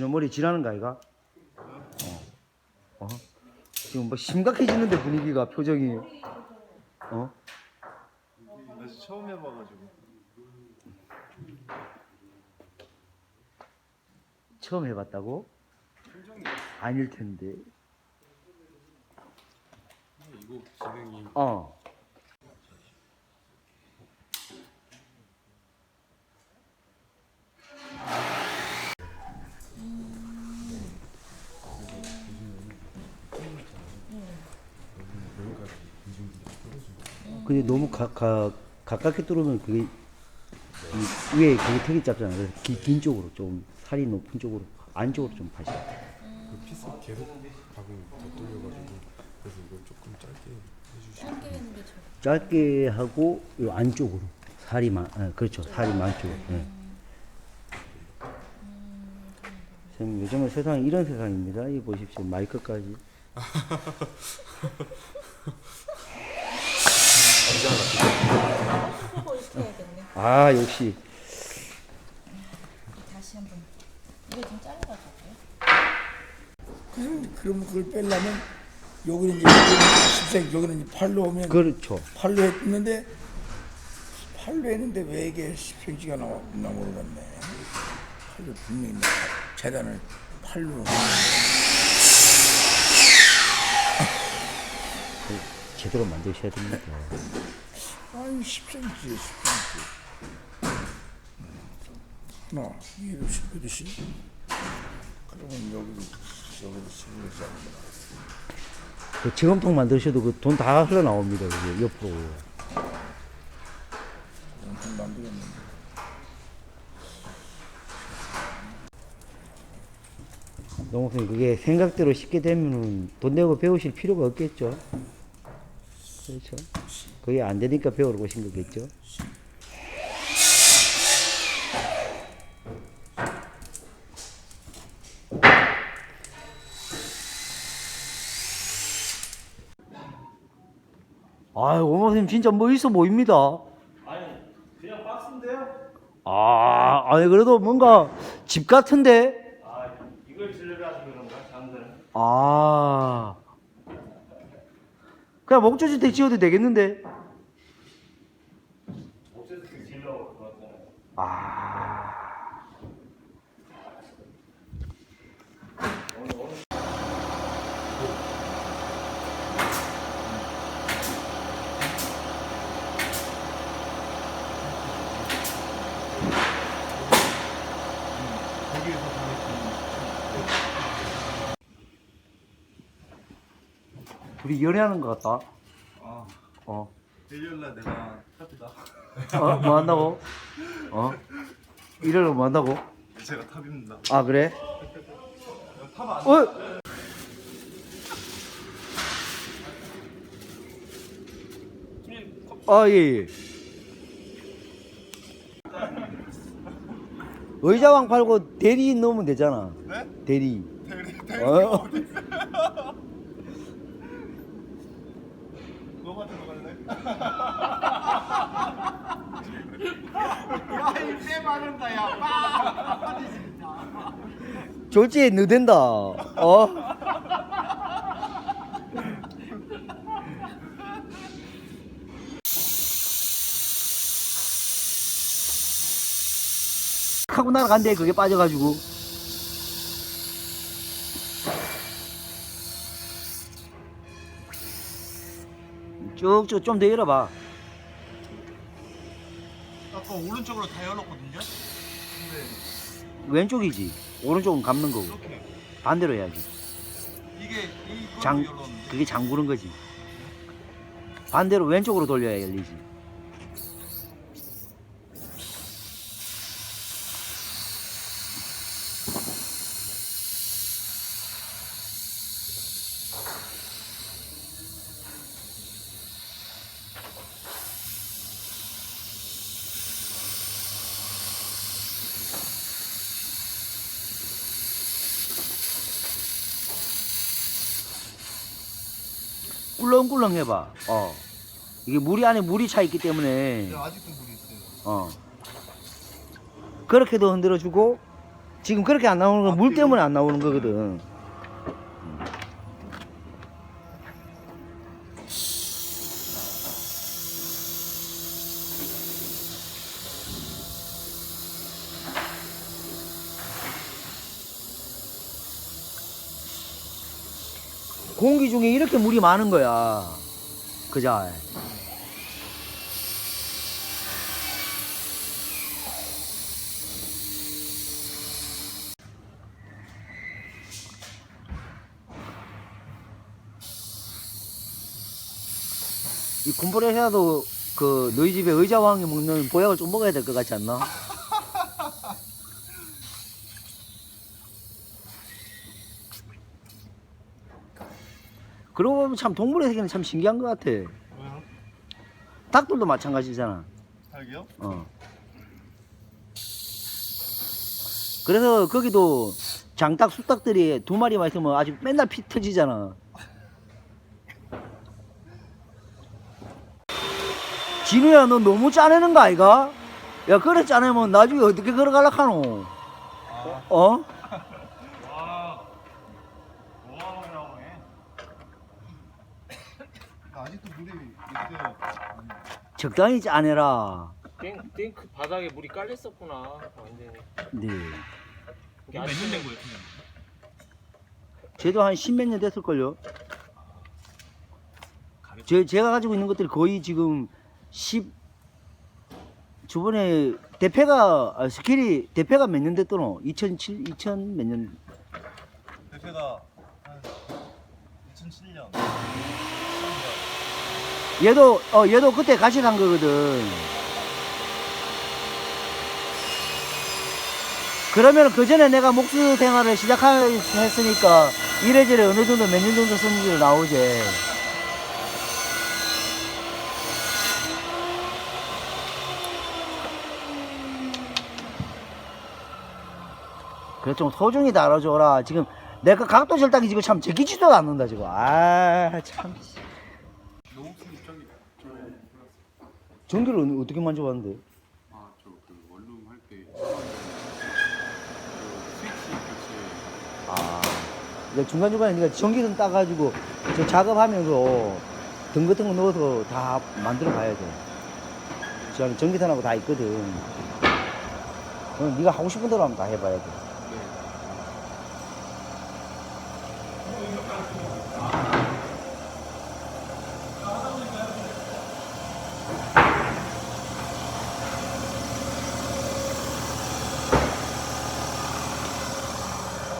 지는 머리 지나는 거 아이가? 어. 어? 지금 뭐 심각해지는데 분위기가 표정이 어? 나 처음 해봐가지고 처음 해봤다고? 아닐 텐데. 이거 진행이 어. 근데 너무 가, 가, 가깝게 뚫으면 그게 이 위에 거기 턱이 짧잖아. 그래서 기, 긴 쪽으로 좀 살이 높은 쪽으로 안쪽으로 좀 파셔. 그 피스 계속 박으면 더 뚫려가지고 그래서 이걸 조금 짧게 해주시면 짧게 하는 게 좋아. 짧게 하고 요 안쪽으로 살이 많, 아, 그렇죠 살이 많죠. 예. 선생님 요즘은 세상이 이런 세상입니다. 이 보십시오 마이크까지. 하고 이렇게 해야겠네. 아 역시 다시 한번. 이거 좀 잘라가지고. 그럼 그럼 그걸 빼려면 여기는 이제 10cm 여기는 이제 팔로 오면 그렇죠. 팔로 했는데 팔로 했는데 왜 이게 10cm가 나와 나 모르겠네. 팔로 분명히 내가 재단을 팔로 제대로 만드셔야 됩니다. 아니 10cm 10cm 하나 이로 10cm 그러면 여기도 여기도 10cm 그 지금통 만드셔도 그 돈 다 흘러 나옵니다. 그게 옆으로. 엄청 만들었는데 농업생 그게 생각대로 쉽게 되면은 돈 내고 배우실 필요가 없겠죠. 그렇죠. 그게 안 되니까 배우러 오신 거겠죠. 아유, 선생님 진짜 멋있어 보입니다. 아니 그냥 박스인데요? 아, 아니 그래도 뭔가 집 같은데. 아 이걸 질러가지고 그런가 사람들은 아. 그냥 목조지대 지어도 되겠는데. 옥새서 질러 그거잖아요 아. 둘이 연애하는 것 같다. 아 어. 일요일날 내가 탑이다 어? 뭐 한다고? 어? 일요일 뭐 한다고? 제가 탑입니다 아, 그래? 탑안 어? 아, 예, 예. 의자왕 팔고 대리 넣으면 되잖아. 네? 대리. 대리 대리 어? 너가 들어갈래? 야이새 많은다 야 빠! 졸지에 너된다. 어? 하고 날아간대 그게 빠져가지고 쭉쭉 좀 더 열어봐. 아까 오른쪽으로 다 열었거든요? 근데 왼쪽이지. 오른쪽은 감는 거고. 이렇게. 반대로 해야지. 이게 이거 장 열었는데? 그게 장구는 거지. 반대로 왼쪽으로 돌려야 열리지 꿀렁꿀렁 해봐. 어. 이게 물이 안에 물이 차 있기 때문에. 근데 아직도 물이 있어요. 어. 그렇게도 흔들어 주고 지금 그렇게 안 나오는 건 물 때문에 안 나오는 거거든. 공기 중에 이렇게 물이 많은 거야. 그자. 이 곰보레샤도 그 너희 집에 의자왕이 먹는 보약을 좀 먹어야 될 것 같지 않나? 그러고 보면 참 동물의 세계는 참 신기한 것 같아. 왜요? 닭들도 마찬가지잖아. 닭이요? 어. 그래서 거기도 장닭, 수닭들이 두 마리만 있으면 아주 맨날 피 터지잖아. 진우야, 너 너무 짜내는 거 아이가? 야, 그래 짜내면 나중에 어떻게 걸어갈라 카노? 어? 와. 와, 나오네. 아직도 물이 있어요. 적당히 짜내라. 탱, 탱크 바닥에 물이 깔렸었구나 완전히 네. 이게 몇년 아침에 된 거예요? 쟤도 한 십몇 년 됐을걸요? 제, 제가 가지고 있는 것들이 거의 지금 10 저번에 대패가 아, 스킬이 대패가 몇 년 됐더노? 2007, 2000 몇 년? 대표가 한 2007년. 얘도 어 얘도 그때 같이 산 거거든. 그러면 그 전에 내가 목수 생활을 시작했으니까 이래저래 어느 정도 몇 년 정도 썼는지 나오지. 그래 좀 소중히 다뤄줘라. 지금 내가 각도 절단이 지금 참 제끼지도 않는다 지금. 아 참. 전기를 어떻게 만져봤는데? 아 저 그 원룸 할 때 스위치 교체 아, 이제 중간중간에 네가 전기등 따가지고 저 작업하면서 등 같은 거 넣어서 다 만들어 가야 돼. 지금 전기등하고 다 있거든. 그럼 네가 하고 싶은 대로 한번 다 해봐야 돼.